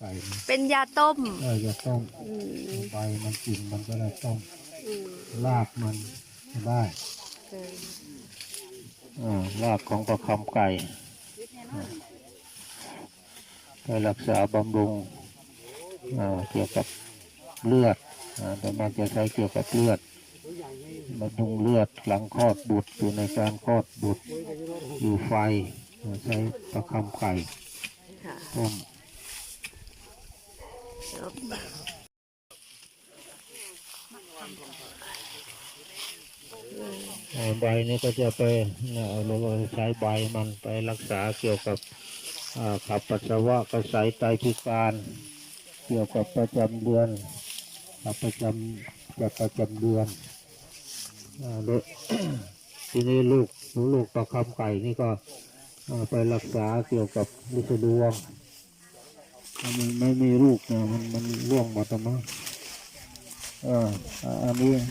ไก่มันเป็นยาต้มเออจะต้มอืมใบมันกินมันก็ได้ต้มอืมรากมันก็ได้เอออ่ารากของประคำไก่อ่าไปรักษาบำรุงอ่าเกี่ยวกับเลือดอ่าแต่มันจะใช้เกี่ยวกับเลือดบำรุงเลือดหลังคลอดบุตรอยู่ในการคลอดบุตรอยู่ไฟอ่าใช้ประคำไก่ค่ะต้ม เอ่อใบนี้ก็จะไปเราใช้ใบมันไปรักษาเกี่ยวกับขับปัสสาวะกระสายไตพิการ เกี่ยวกับประจำเดือนขับประจำแบบประจำเดือนทีนี้ลูกลูกประคำไก่นี่ก็ไปรักษาเกี่ยวกับลิสดวง มันไม่มีลูกนะมันมันร่วงหมดแล้วมั้งอ่าอันนี้